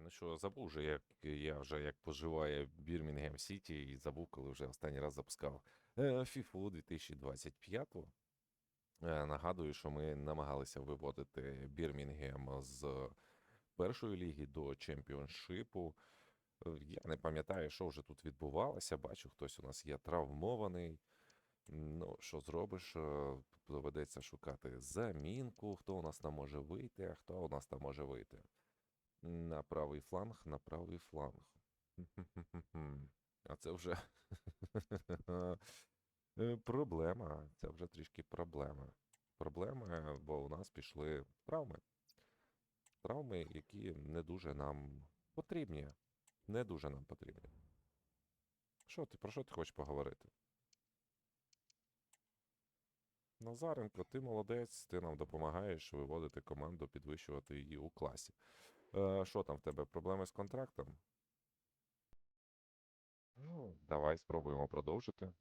Ну що, забув вже, як я вже як поживає Бірмінгем Сіті, і забув, коли вже останній раз запускав е, FIFA 2025. Е, нагадую, що ми намагалися виводити Бірмінгем з першої ліги до чемпіоншипу. Е, Я не пам'ятаю, що вже тут відбувалося. Бачу, хтось у нас є травмований. Ну, що зробиш? Доведеться шукати замінку. Хто у нас там може вийти, а хто у нас там може вийти? На правий фланг, на правий фланг. А це вже е, проблема. Це вже трішки проблема. Проблема, бо у нас пішли травми. Травми, які не дуже нам потрібні. Не дуже нам потрібні. Що ти, про що ти хочеш поговорити? Назаренко, ти молодець, ти нам допомагаєш виводити команду, підвищувати її у класі. Що там в тебе? Проблеми з контрактом? Ну, давай спробуємо продовжити.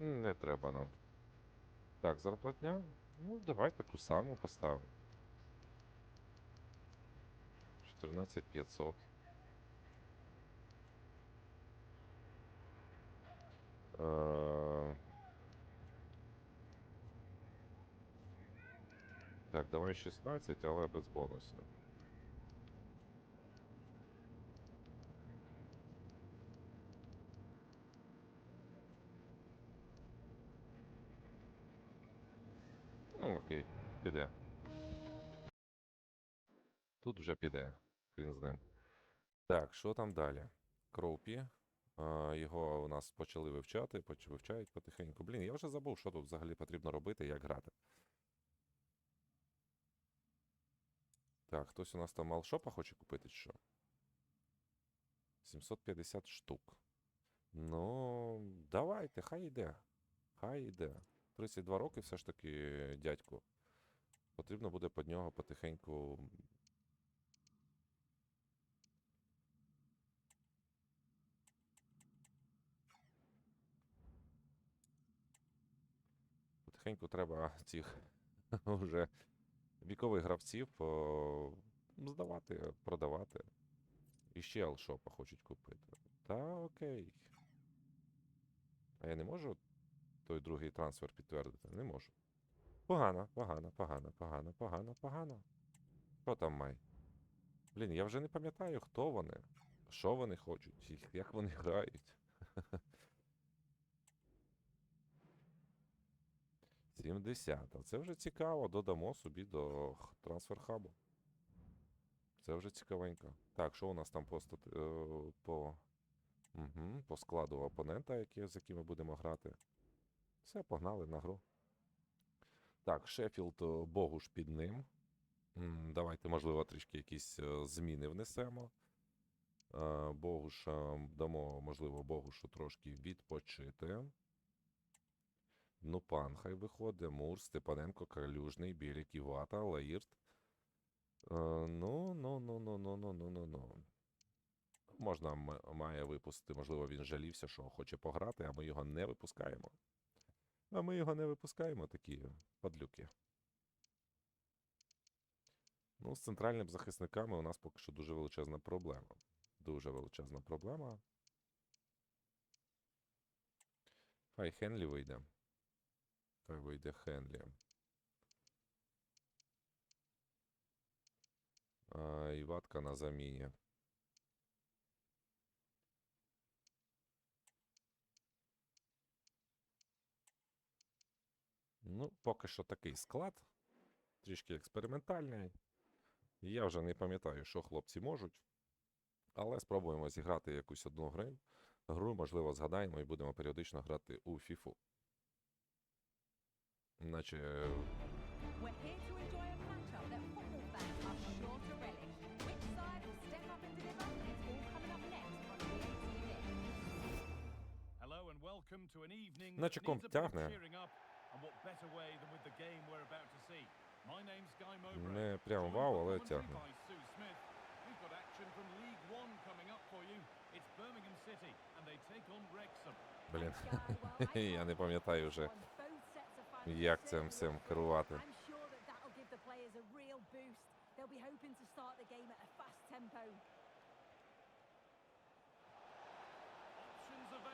Не треба нам. Так, зарплатня? Ну, давай таку саму поставимо. 14 Так, давай 16, але без бонусів. Ну, окей, піде. Тут вже піде. Хрін з ним. Так, що там далі? Кроупі. Його у нас почали вивчати, вивчають потихеньку. Блін, я вже забув, що тут взагалі потрібно робити, як грати. Так, хтось у нас там малшопа хоче купити чи що? 750 штук. Ну, давайте, хай йде. Хай йде. 32 роки все ж таки, дядьку. Потрібно буде під нього потихеньку. Потихеньку треба цих вже вікових гравців здавати, продавати. І ще алшопа хочуть купити. Та окей. А я не можу той другий трансфер підтвердити? Не можу. Погано, погано, погано, погано, погано, погано. Що там май? Блін, я вже не пам'ятаю, хто вони, що вони хочуть, як вони грають. 70. Це вже цікаво. Додамо собі до трансфер-хабу. Це вже цікавенько. Так, що у нас там по, стат... е, по... Угу, по складу опонента, які, з якими будемо грати. Все, погнали на гру. Так, Шеффілд е, Богуш під ним. Давайте, можливо, трішки якісь е, зміни внесемо. Богуша дамо, можливо, Богушу трошки відпочити. Ну, пан хай виходить, Мур, Степаненко, Калюжний, Білік, Івата, Лаїрт. Е, ну, ну, ну, ну, ну, ну, ну, ну, ну. Можна має випустити, можливо, він жалівся, що хоче пограти, а ми його не випускаємо. А ми його не випускаємо, такі падлюки. Ну, з центральними захисниками у нас поки що дуже величезна проблема. Дуже величезна проблема. Хай Хенлі вийде. Хай вийде Хенлі. А, Іватка на заміні. Ну, поки що такий склад. Трішки експериментальний. Я вже не пам'ятаю, що хлопці можуть. Але спробуємо зіграти якусь одну гру. Гру, можливо, згадаємо і будемо періодично грати у FIFA наче. Наче комп тягне. Не прям вау, але тягне. We've got action from League One coming up for you. It's Birmingham City, and they take on Wrexham. Блін, я не пам'ятаю вже як цим всім керувати.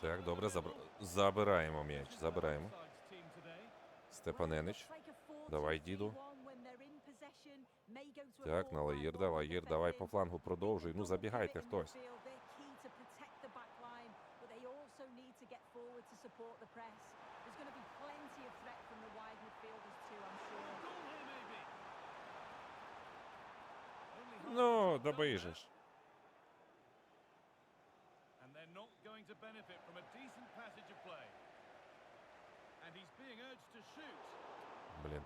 Так, добре, забр... забираємо м'яч, забираємо. Степаненич. Давай, діду. Так, на Лаїр, да, Лаїр, давай по флангу продовжуй. Ну, забігайте хтось. Goal here, maybe. Only half Ну, the wide job done добий there. же ж. And they're not going to benefit from a decent passage of play. And he's being urged to shoot. Блін.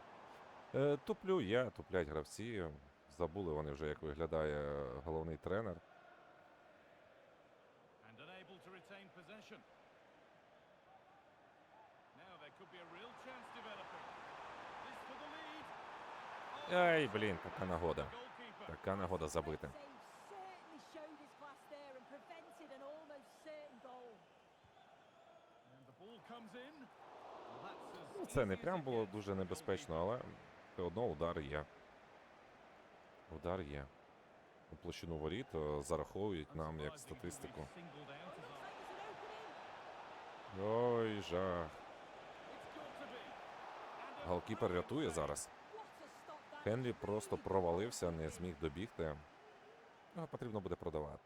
Е, туплю я, туплять гравці. Забули вони вже, як виглядає головний тренер. Ай, блін, така нагода. Така нагода забити. Ну, Це не прям було дуже небезпечно, але все одно удар є. Удар є. У площину воріт е, зараховують нам як статистику. Ой, жах. Голкіпер рятує зараз. Хенлі просто провалився, не зміг добігти. Його потрібно буде продавати.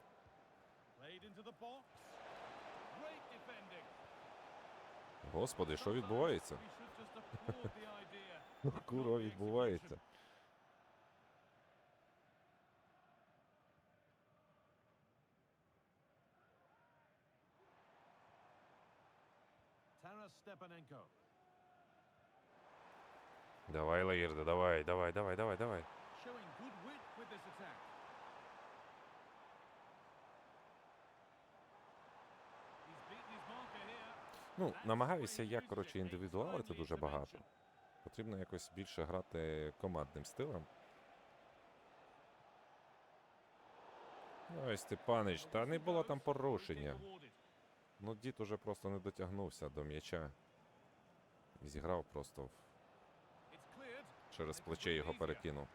Господи, що відбувається? We should just applaud the idea. but Курва not the відбувається. execution. Taras Stepanenko. Давай, Лаїрде, давай, давай, давай, давай, давай. Ну, намагаюся я, коротше, індивідуалити дуже багато. Потрібно якось більше грати командним стилем. Ой, Степанич, та не було там порушення. Ну, дід уже просто не дотягнувся до м'яча. І зіграв просто в- через плече його перекинув.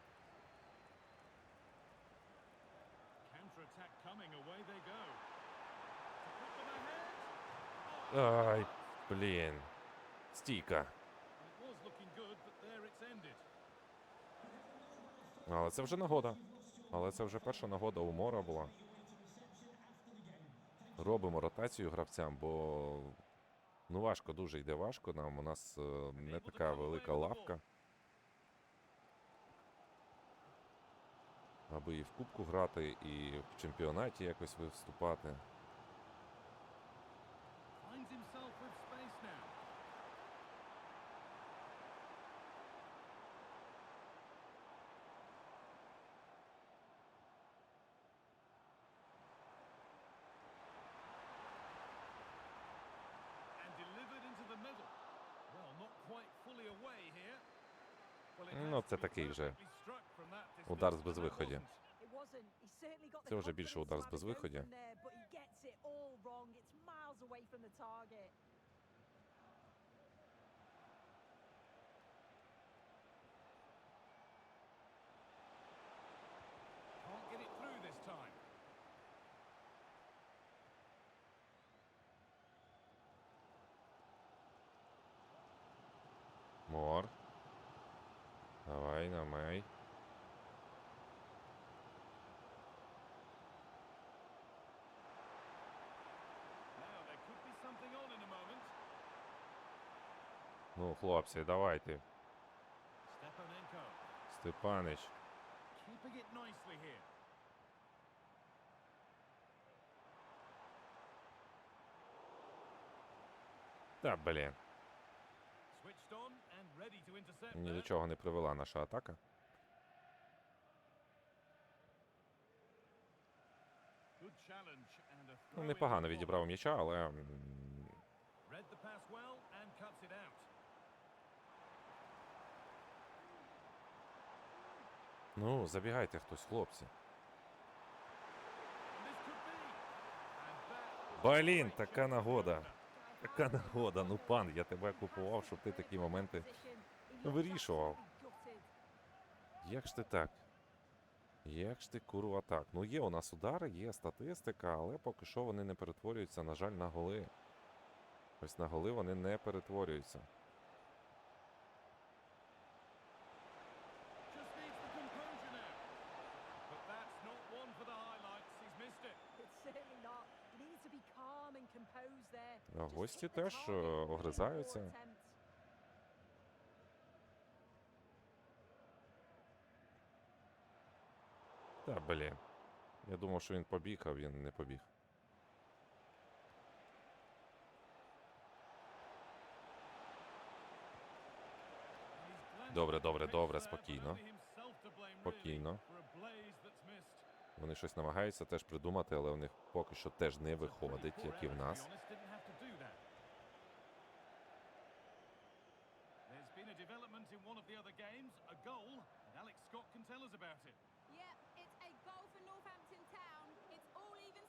Ай, блін. Стійка. Але це вже нагода. Але це вже перша нагода у Мора була. Робимо ротацію гравцям, бо ну важко, дуже йде важко. Нам у нас е, не така велика лавка. Аби і в кубку грати, і в чемпіонаті якось виступати. Ну, це такий вже удар з безвиході. Це вже більше удар з безвиході. Ну, хлопці, давайте. Степанич. Та, блін. Ні до чого не привела наша атака. Ну, непогано відібрав м'яча, але ну, забігайте хтось, хлопці. Блін, така нагода. Яка нагода, ну пан, я тебе купував, щоб ти такі моменти. вирішував. Як ж ти так? Як ж ти курва так? Ну є у нас удари, є статистика, але поки що вони не перетворюються, на жаль, на голи. Ось на голи вони не перетворюються. Just needs the composure now. But that's not one for the highlights. He's missed it. It's certainly not. He needs to be calm and composed there. А Just гості теж, е, огризаються. Та блін. Я думав, що він побіг, а він не побіг. Добре, добре, добре, спокійно. Спокійно. Вони щось намагаються теж придумати, але у них поки що теж не виходить, як і в нас.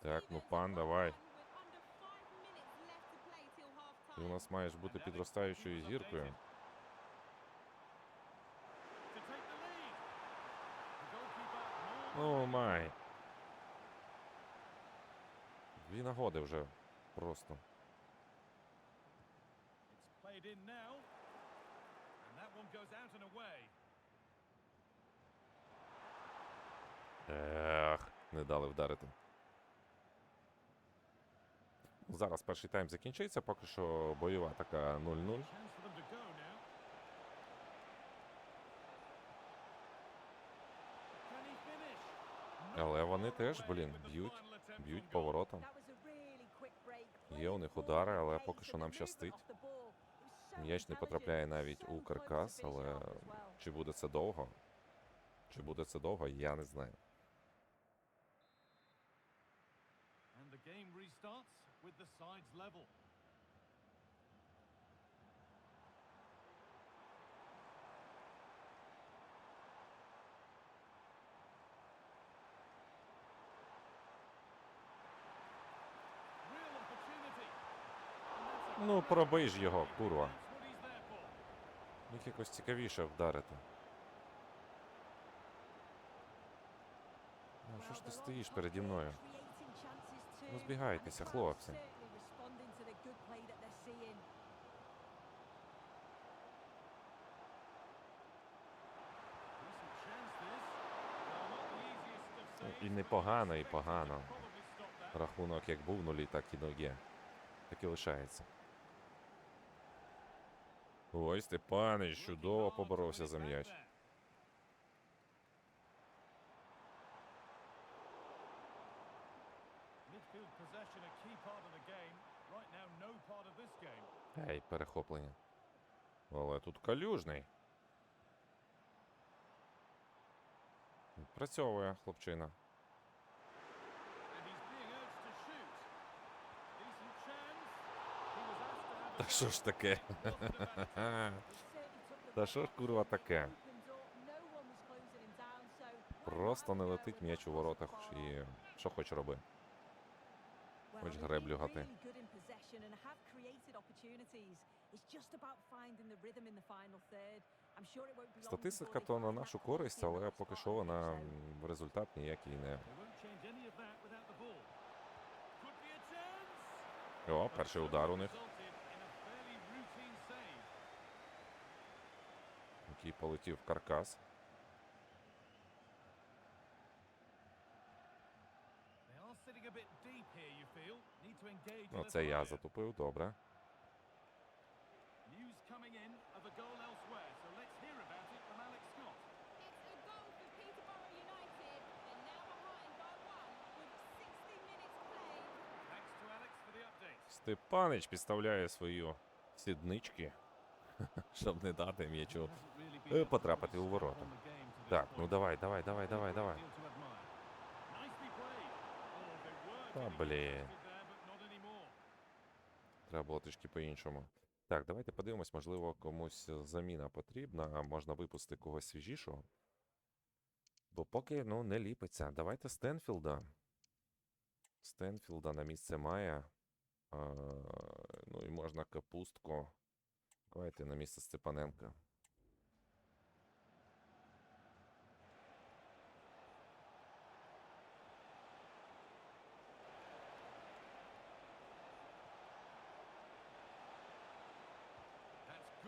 Так, ну, пан, давай. 1-1 with under five minutes left to play till half Ти у нас маєш бути підростаючою зіркою. О май. Дві нагоди вже просто. Ех, не дали вдарити. Зараз перший тайм закінчиться, поки що бойова така 0-0. Chance for them to go now. Can he finish? Але вони теж, блін, б'ють, б'ють поворотом. Є у них удари, але поки що нам щастить. М'яч не потрапляє навіть у каркас, але чи буде це довго? Чи буде це довго, я не знаю. With the sides level. Ну, пробий ж його, курва. Міг якось цікавіше вдарити. Ну, що ж ти стоїш переді мною? Ну, збігайтеся, хлопці. Ну, І непогано, і погано. Рахунок як був нулі, так і є. Так і лишається. Ой, Степанич чудово поборовся за м'яч. Game. Перехоплення. Але тут калюжний. Працьовує хлопчина. Та що ж таке? Та що ж курва таке? Просто не летить м'яч у воротах і що хоч роби. Хоч греблю гати. Статистика то на нашу користь, але поки що вона м, результат ніякий не. О, перший удар у них, який полетів в каркас. To Alex for the update. Степанич підставляє свою сіднички, щоб не дати м'ячу. Е, потрапити у ворота. Так, ну давай, давай, давай, давай, давай. deal to Треба було трішки по-іншому. Так, давайте подивимось, можливо, комусь заміна потрібна, можна випустити когось свіжішого. Бо поки ну, не ліпиться. Давайте Стенфілда. Стенфілда на місце має. Ну і можна капустку. Давайте на місце Степаненка.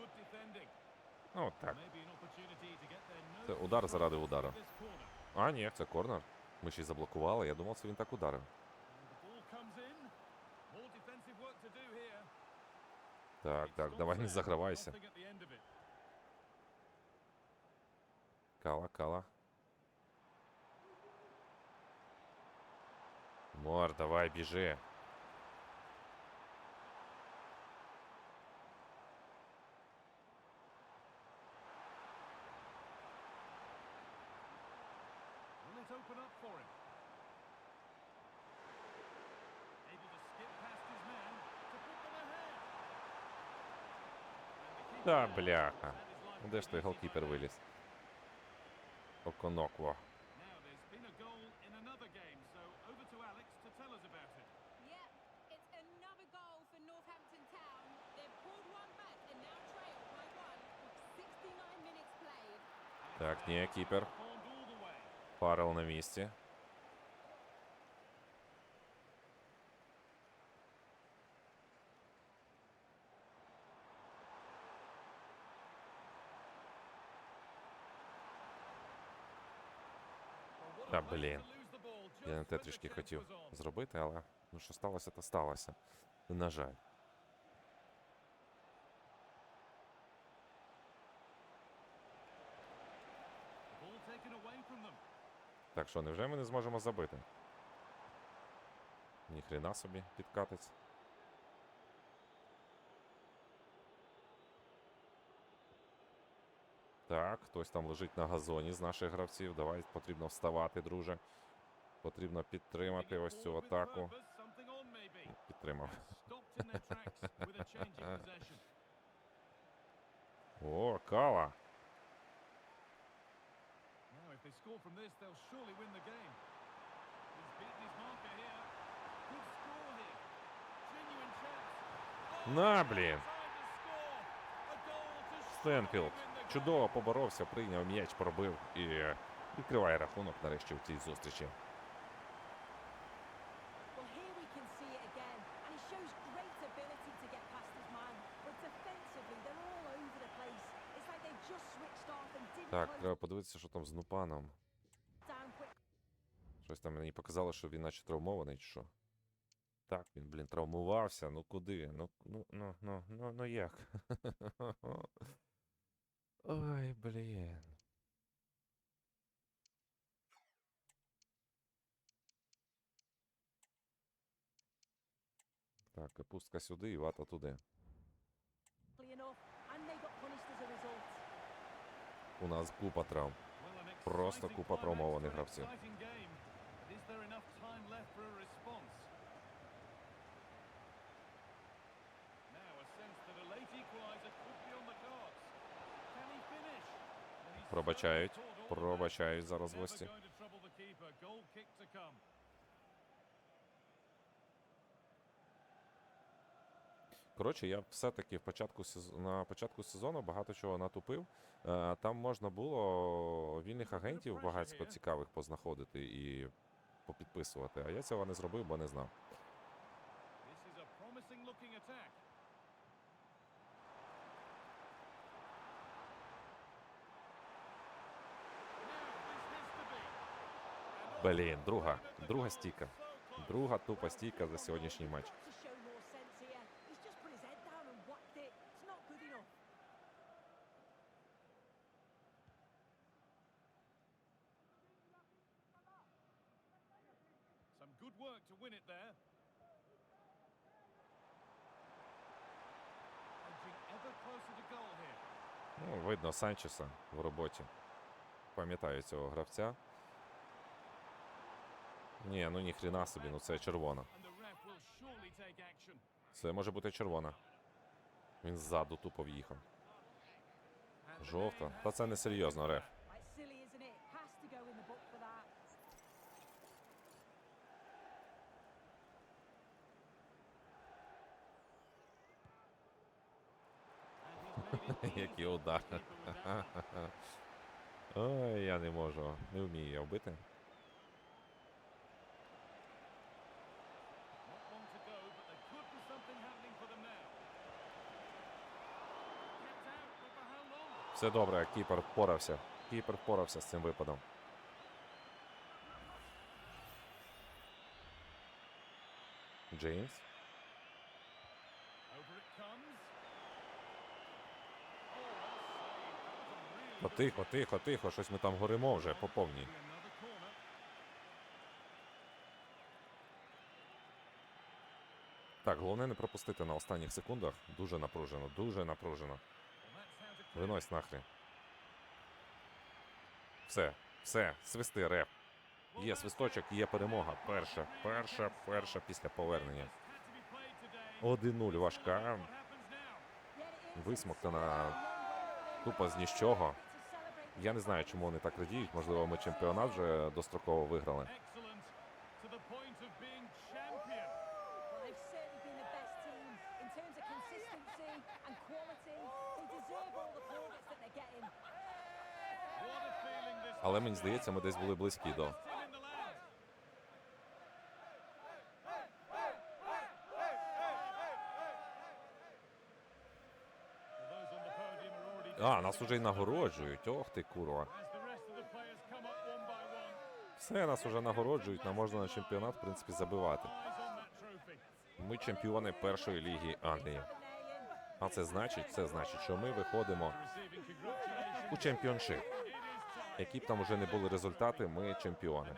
That's good defending. Ну, так. Maybe an opportunity to get their Це nerves удар заради удара. this corner. А, ні, це корнер. Ми ще й заблокували. Я думав, це він так ударив. And the ball comes in. More defensive work to do here. Так, It's так, still давай не there. загравайся. Nothing at the end of it. Кала, кала. Мор, давай, біжи. Now trail by one with 69 minutes played. Так, ні, кіпер. Парел на місці. Well, what a Та place блін. to lose the ball Я не те трішки хотів зробити, але ну що сталося, то сталося. На жаль. Так що, невже ми не зможемо забити? Ніхрена собі підкатець. Так, хтось там лежить на газоні з наших гравців. Давай потрібно вставати, друже. Потрібно підтримати ось цю атаку. Підтримав. О. Oh, На, блін! Стенфілд чудово поборовся, прийняв м'яч, пробив і відкриває рахунок нарешті в цій зустрічі. Треба подивитися, що там з Нупаном. Щось там мені показало, що він наче травмований, чи що. Так, він, блін, травмувався. Ну куди? Ну, ну, ну, ну, ну, ну як? Ой, блін. Так, капустка сюди і вата туди. enough, and they got punished as a result. У нас купа травм. Просто купа an гравців. Пробачають. Пробачають But is Коротше, я все-таки в початку на початку сезону багато чого натупив. Е, Там можна було вільних агентів багатько цікавих познаходити і попідписувати. А я цього не зробив, бо не знав. Блін, друга, друга стійка. Друга тупа стійка за сьогоднішній матч. Санчеса в роботі. Пам'ятаю цього гравця. Ні, ну ніхрена собі, ну це червона. Це може бути червона. Він ззаду тупо в'їхав. Жовта. Та це не серйозно, реф. Який удар. Ой, я не можу. Не вмію я вбити. Все добре, кіпер впорався. Кіпер впорався з цим випадом. Джеймс. Тихо, тихо, тихо, щось ми там горимо вже по повній. Так, головне не пропустити на останніх секундах. Дуже напружено, дуже напружено. Винось нахрен. Все, все, свисти, реп. Є свисточок, є перемога. Перша, перша, перша після повернення. had to be played today. 1-0 важка. Висмоктана тупо з нічого. Я не знаю, чому вони так радіють. Можливо, ми чемпіонат вже достроково виграли. Але мені здається, ми десь були близькі Well, they've certainly been the best team in terms of consistency and quality. They deserve all the plaudits that they're getting. What a feeling this Але мені здається, ми десь були близькі до. team in the land. Well, those on the podium are already А, нас уже й нагороджують. Ох ти, курва. Все, нас уже нагороджують, нам можна на чемпіонат, в принципі, забивати. Ми чемпіони першої ліги Англії. А це значить, це значить, що ми виходимо у чемпіоншип. Які б там уже не були результати, ми чемпіони.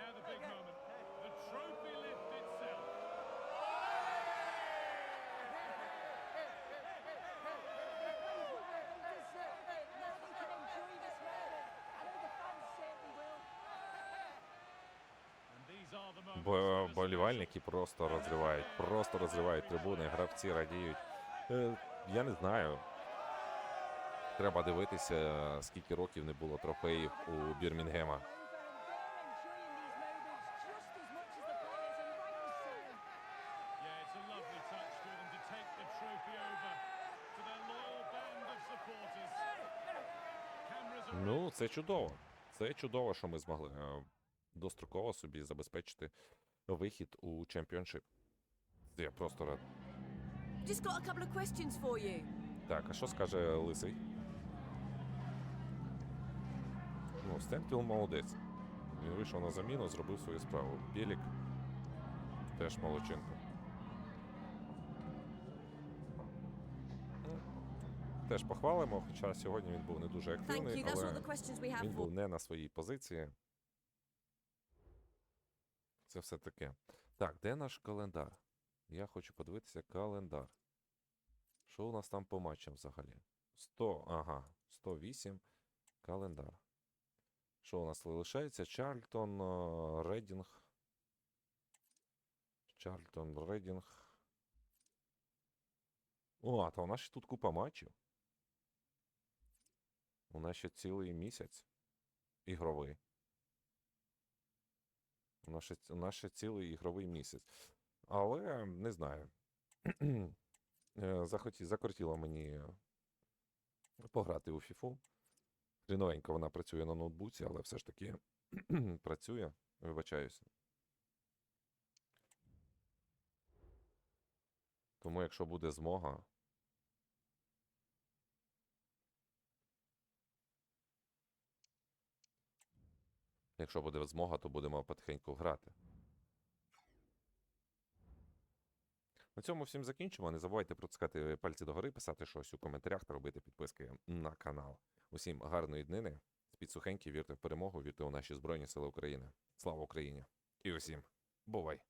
Болівальники просто розривають, просто розривають трибуни, гравці радіють. Е, я не знаю. Треба дивитися, скільки років не було трофеїв у Бірмінгема. Ну, це чудово. Це чудово, що ми змогли достроково собі забезпечити вихід у чемпіоншип. Я просто рад. Just got a couple of questions for you. Так, а що скаже Лисий? Ну, Стенпіл молодець. Він вийшов на заміну, зробив свою справу. Білік теж молодчинка. Теж похвалимо, хоча сьогодні він був не дуже активний, але він був не на своїй позиції. Це все таке. Так, де наш календар? Я хочу подивитися календар. Що у нас там по матчам взагалі? 100, ага, 108 календар. Що у нас лишається? Чарльтон, е, Редінг. Чарльтон, Редінг. О, а то у нас ще тут купа матчів. У нас ще цілий місяць ігровий. Нас ще цілий ігровий місяць. Але не знаю. Е, Захоті, закортіло мені пограти у фіфу. Хріновенько вона працює на ноутбуці, але все ж таки працює. Вибачаюся. Тому, якщо буде змога, Якщо буде змога, то будемо потихеньку грати. На цьому всім закінчимо. Не забувайте протискати пальці догори, писати щось у коментарях та робити підписки на канал. Усім гарної днини. Спіть сухенькі, вірте в перемогу, вірте у наші Збройні Сили України. Слава Україні! І усім бувай!